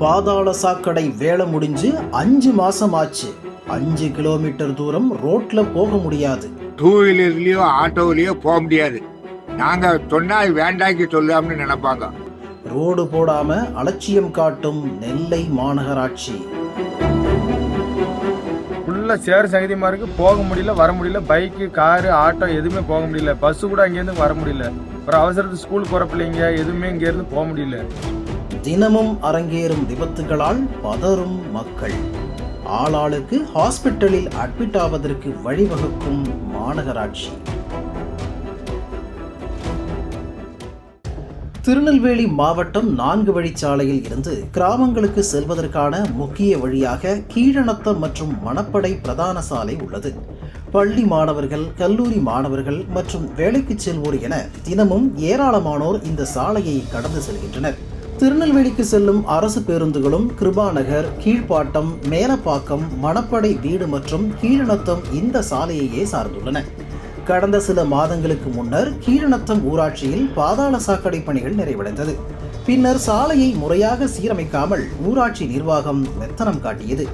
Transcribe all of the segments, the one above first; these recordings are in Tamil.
பாதாள சாக்கடை வேலை முடிஞ்சு அஞ்சு மாசம் ஆச்சு அஞ்சு கிலோமீட்டர் தூரம் ரோட்ல போக முடியாது. டூ வீலர்லயோ ஆட்டோவிலயோ போக முடியாது. நாங்க சொன்னா வேண்டாக்கி சொல்லாம்னு நினைப்பாங்க. ரோடு போடாம அலட்சியம் காட்டும் நெல்லை மாநகராட்சி. ஃபுல்லாக சேர் சகதியமாக இருக்குது போக முடியல வர முடியல. பைக்கு காரு ஆட்டோ எதுவுமே போக முடியல. பஸ்ஸு கூட அங்கேருந்து வர முடியல. அப்புறம் அவசரத்துக்கு ஸ்கூலுக்கு போகிற பிள்ளைங்க எதுவுமே இங்கேருந்து போக முடியல. தினமும் அரங்கேறும் விபத்துகளால் பதறும் மக்கள். ஆளாளுக்கு ஹாஸ்பிட்டலில் அட்மிட் ஆவதற்கு வழிவகுக்கும் மாநகராட்சி. திருநெல்வேலி மாவட்டம் நான்கு வழிச்சாலையில் இருந்து கிராமங்களுக்கு செல்வதற்கான முக்கிய வழியாக கீழநத்தம் மற்றும் மணப்படை பிரதான சாலை உள்ளது. பள்ளி மாணவர்கள் கல்லூரி மாணவர்கள் மற்றும் வேலைக்கு செல்வோர் என தினமும் ஏராளமானோர் இந்த சாலையை கடந்து செல்கின்றனர். திருநெல்வேலிக்கு செல்லும் அரசு பேருந்துகளும் கிருபாநகர் கீழ்ப்பாட்டம் மேலப்பாக்கம் மணப்படை வீடு மற்றும் கீழநத்தம் இந்த சாலையையே சார்ந்துள்ளன. கடந்த சில மாதங்களுக்கு முன்னர் கீழநத்தம் ஊராட்சியில் பாதாள சாக்கடை பணிகள் நிறைவடைந்தது. பின்னர் சாலையை முறையாக சீரமைக்காமல் ஊராட்சி நிர்வாகம் மெத்தனம் காட்டியது.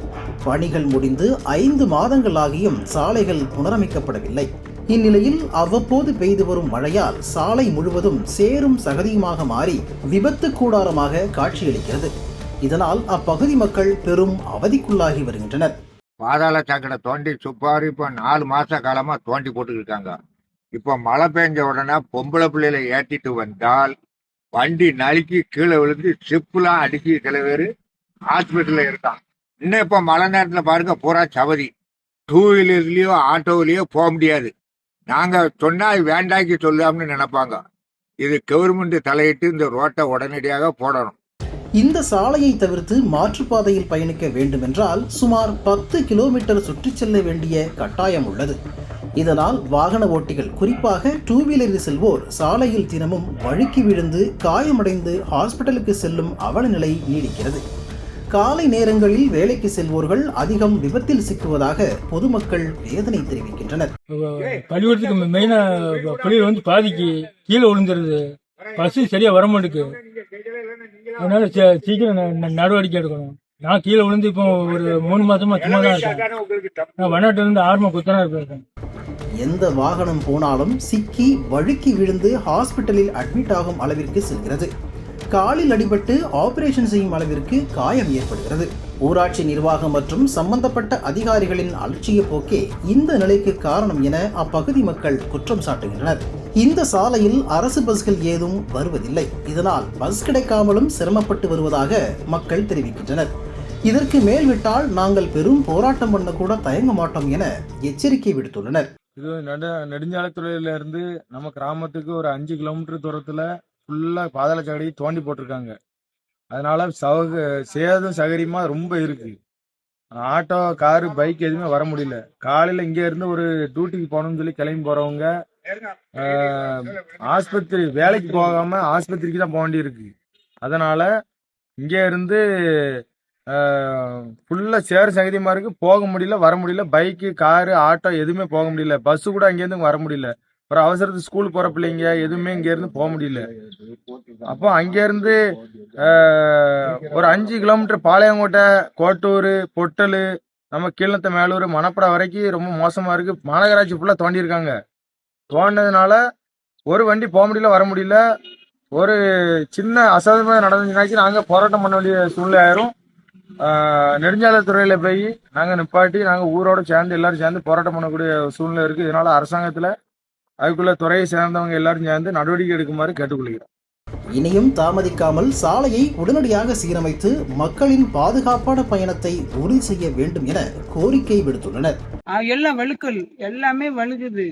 பணிகள் முடிந்து ஐந்து மாதங்களாகியும் சாலைகள் புனரமைக்கப்படவில்லை. இந்நிலையில் அவ்வப்போது பெய்து வரும் மழையால் சாலை முழுவதும் சேரும் சகதியுமாக மாறி விபத்து கூடாரமாக காட்சியளிக்கிறது. இதனால் அப்பகுதி மக்கள் பெரும் அவதிக்குள்ளாகி வருகின்றனர். பாதாள சாக்கடை தோண்டி சுப்பாரி இப்போ நாலு மாச காலமா தோண்டி போட்டுக்கிருக்காங்க இப்போ மழை பெஞ்ச உடனே பொம்பளை பிள்ளையில ஏற்றிட்டு வந்தால் வண்டி நழுக்கி கீழே விழுந்து சிப்புலாம் அடுக்கி சில பேர் ஹாஸ்பிட்டல்ல இருக்கான் இன்னும் இப்போ மழை நேரத்தில் பாருங்க பூரா சவதி. டூ வீலர்லேயோ ஆட்டோவிலேயோ போக முடியாது. நாங்க சொன்னா வேண்டாக்கி சொல்லாம்னு நினைப்பாங்க. இது கவர்மெண்ட் தலையிட்டு இந்த ரோட்டை உடனடியாக போடணும். இந்த சாலையை தவிர்த்து மாற்றுப்பாதையில் பயணிக்க வேண்டுமென்றால் சுமார் பத்து கிலோமீட்டர் சுற்றி செல்ல வேண்டிய கட்டாயம் உள்ளது. இதனால் வாகன ஓட்டிகள் குறிப்பாக டூ வீலரில் செல்வோர் சாலையில் தினமும் வழுக்கி விழுந்து காயமடைந்து ஹாஸ்பிட்டலுக்கு செல்லும் அவல நிலை நீடிக்கிறது. காலை நேரங்களில் வேலைக்கு செல்வோர்கள் அதிகம் விபத்தில் சிக்குவதாக பொதுமக்கள் வேதனை தெரிவிக்கின்றனர். பள்ளிக்கூடத்துக்கு மெயினாக பிள்ளைகள் வந்து பாதிக்கு கீழே விழுந்துருது. பஸ்ஸு சரியாக வர மாட்டேங்குது அதனால சீக்கிரம் நடவடிக்கை எடுக்கணும். நான் கீழே விழுந்து இப்போ ஒரு மூணு மாசமா சும்மா தான் இருக்கேன். நான் வனாட்டுல இருந்து ஆர்மா குத்தனா இருக்கேன் எந்த வாகனம் போனாலும் சிக்கி வழுக்கி விழுந்து ஹாஸ்பிட்டலில் அட்மிட் ஆகும் அளவிற்கு செல்கிறது. காலில் அடிபட்டு ஆபரேஷன் செய்யும் அளவிற்கு காயம் ஏற்படுகிறது. ஊராட்சி நிர்வாகம் மற்றும் சம்பந்தப்பட்ட அதிகாரிகளின் அலட்சிய போக்கே இந்த நிலைக்கு காரணம் என அப்பகுதி மக்கள் குற்றம் சாட்டுகின்றனர். இந்த சாலையில் அரசு பஸ்கள் ஏதும் வருவதில்லை. இதனால் பஸ் கிடைக்காமலும் சிரமப்பட்டு வருவதாக மக்கள் தெரிவிக்கின்றனர். இதற்கு மேல் விட்டால் நாங்கள் பெரும் போராட்டம் பண்ண கூட தயங்க மாட்டோம் என எச்சரிக்கை விடுத்துள்ளனர். இது நெடு நெடுஞ்சாலைத்துறையில இருந்து நம்ம கிராமத்துக்கு ஒரு அஞ்சு கிலோமீட்டர் தூரத்துல ஃபுல்லா பாதாள சாக்கடை தோண்டி போட்டிருக்காங்க. அதனால சவக சேதம் சகரியமா ரொம்ப இருக்கு. ஆட்டோ காரு பைக் எதுவுமே வர முடியல. காலையில இங்க இருந்து ஒரு டியூட்டிக்கு போகணும்னு சொல்லி கிளம்பி போறவங்க ஆஹ், ஆஸ்பத்திரி வேலைக்கு போகாம ஆஸ்பத்திரிக்கு தான் போக வேண்டியிருக்கு. அதனால இங்கே இருந்து ஃபுல்லா சேர் சகதியமா போக முடியல வர முடியல. பைக்கு காரு ஆட்டோ எதுவுமே போக முடியல. பஸ்ஸு கூட அங்கேருந்து வர முடியல. அப்புறம் அவசரத்துக்கு ஸ்கூல் போற பிள்ளைங்க எதுவுமே இங்க இருந்து போக முடியல. அப்போ அங்க இருந்து ஒரு அஞ்சு கிலோமீட்டர் பாளையங்கோட்டை கோட்டூர் பொட்டல் நம்ம கீழத்த மேலூர் மணப்படை வரைக்கும் ரொம்ப மோசமா இருக்கு. மாநகராட்சி ஃபுல்லா தோண்டியிருக்காங்க. தோண்டினதுனால ஒரு வண்டி போக முடியல வர முடியல. ஒரு சின்ன அசாதமாக நடந்துச்சுனாச்சு. நாங்கள் போராட்டம் பண்ண வேண்டிய சூழ்நிலை ஆயிரும். ஆஹ் நெடுஞ்சாலைத்துறையில போய் நாங்கள் நிப்பாட்டி நாங்கள் ஊரோட சேர்ந்து எல்லாரும் சேர்ந்து போராட்டம் பண்ணக்கூடிய சூழ்நிலை இருக்கு. இதனால அரசாங்கத்தில் அதுக்குள்ள துறையை சேர்ந்தவங்க எல்லாரும் சேர்ந்து நடவடிக்கை எடுக்குமாறு கேட்டுக்கொள்கிறோம் இனியும் தாமதிக்காமல் சாலையை உடனடியாக சீரமைத்து மக்களின் பாதுகாப்பான பயணத்தை உறுதி செய்ய வேண்டும் என கோரிக்கை விடுத்துள்ளனர். எல்லாம் வழுக்கல். எல்லாமே வழுகுது.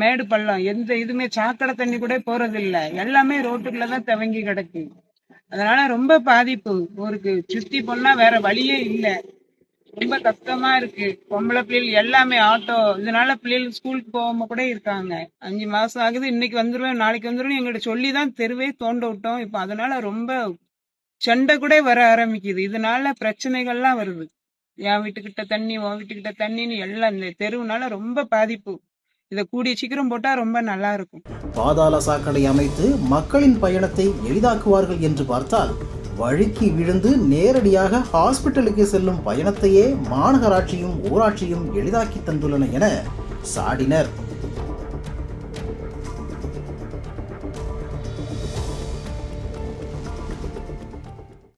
மேடு பள்ளம். எந்த இதுமே சாக்கடை தண்ணி கூட போறதில்ல. எல்லாமே ரோட்டுக்குள்ள தான் தவங்கி கிடக்கு. அதனால ரொம்ப பாதிப்பு ஊருக்கு. சுத்தி போனா வேற வழியே இல்ல. ரொம்ப கஷ்டமா இருக்கு. பொம்பளை பிள்ளைகள் எல்லாமே ஆட்டோ இதனால பிள்ளைகள் ஸ்கூலுக்கு போகாம கூட இருக்காங்க. அஞ்சு மாசம் ஆகுது இன்னைக்கு வந்துருவேன் நாளைக்கு வந்துருவேன் எங்கிட்ட சொல்லி தான் தெருவே தோண்ட விட்டோம். இப்ப அதனால ரொம்ப சண்டை கூட வர ஆரம்பிக்குது. இதனால பிரச்சனைகள்லாம் வருது. என் வீட்டுக்கிட்ட தண்ணி உன் வீட்டுக்கிட்ட தண்ணின்னு எல்லாம் இந்த தெருவுனால ரொம்ப பாதிப்பு. இதை கூடிய சீக்கிரம் போட்டா ரொம்ப நல்லா இருக்கும். பாதாள சாக்கடை அமைத்து மக்களின் பயணத்தை எளிதாக்குவார்கள் என்று பார்த்தால் வழுக்கி விழுந்து நேரடியாக ஹாஸ்பிட்டலுக்கு செல்லும் பயணத்தையே மாநகராட்சியும் ஊராட்சியும் எளிதாக்கி தந்துள்ளன என சாடினர்.